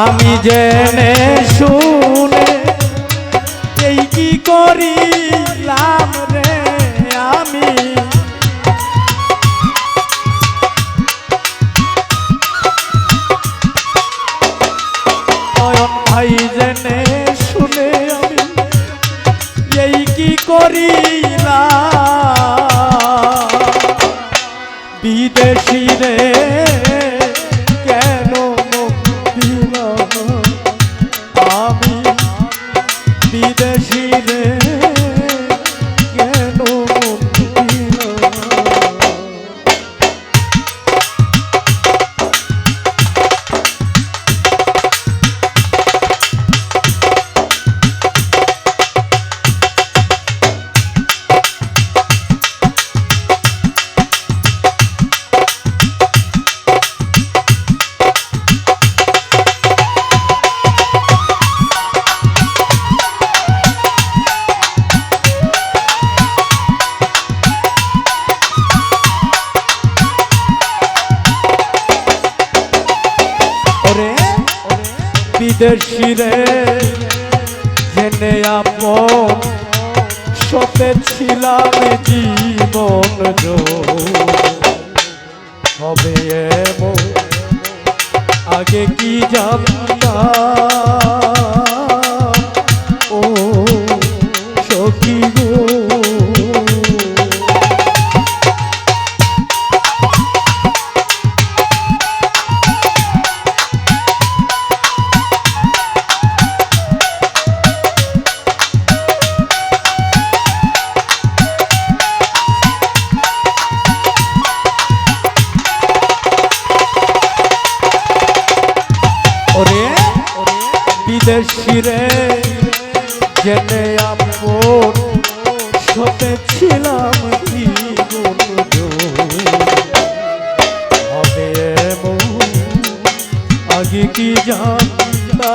আমি জেনে শুনে এই কি করিলাম রে আমি? ভাই জেনে শুনে আমি এই কি করিলাম বিদেশি রে। জেনে আপন সপেছিলাম জীবন হবে এমন আগে কি জানতাম? ও সখী গো বিদেশি রে জেনে আপন সতে ছিলাম কি হবে আগে কি জানতা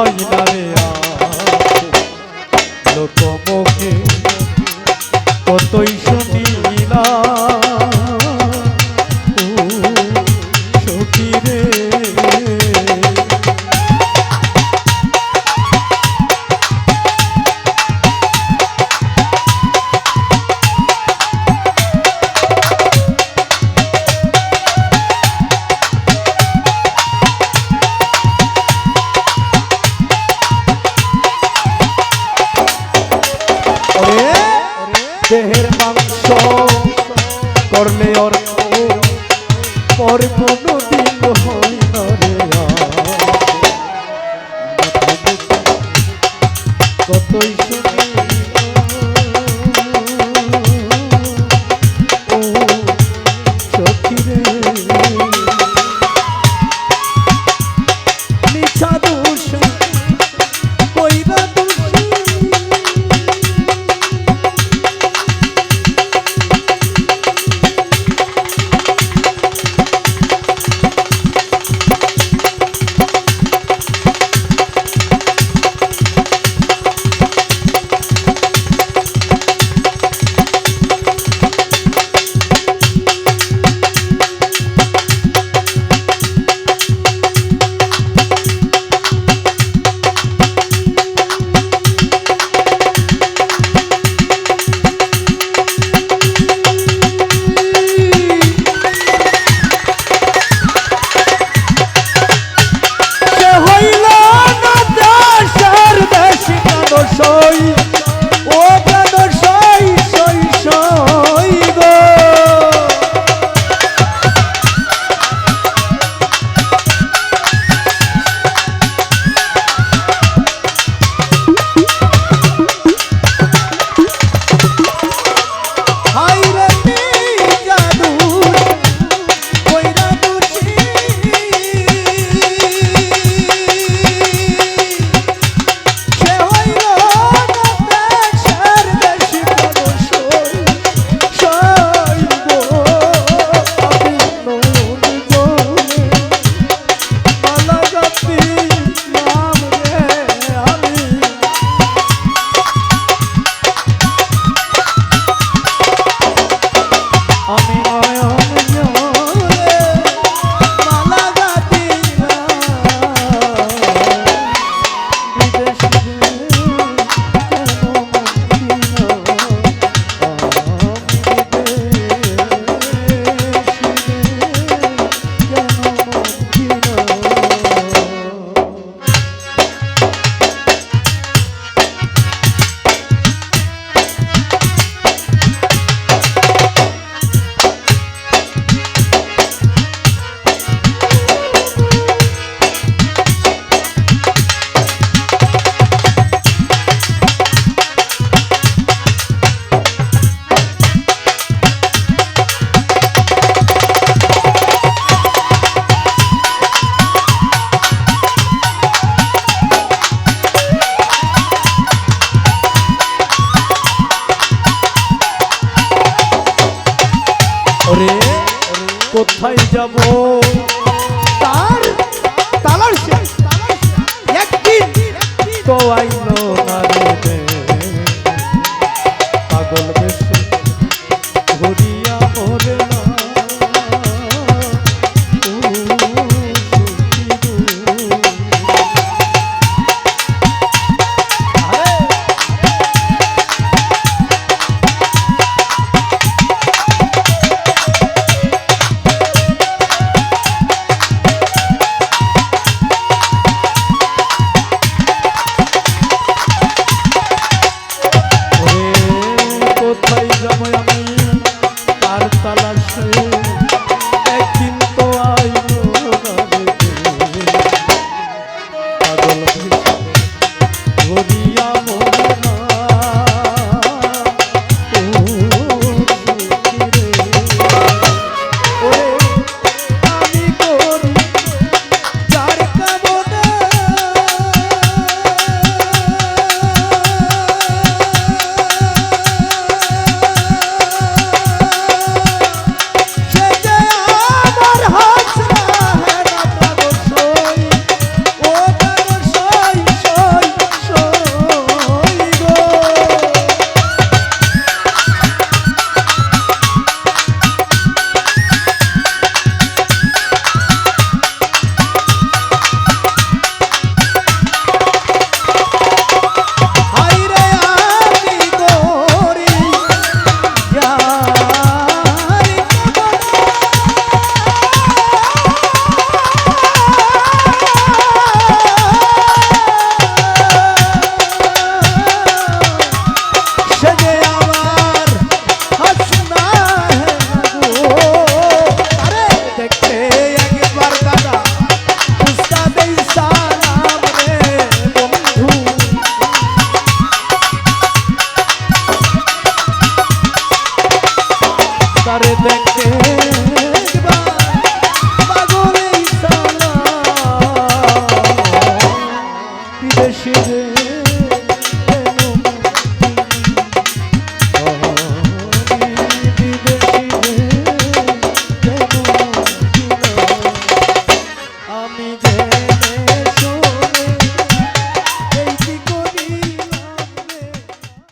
Oh, yeah. দেহের মাংস করলে ভালোবাসা। vou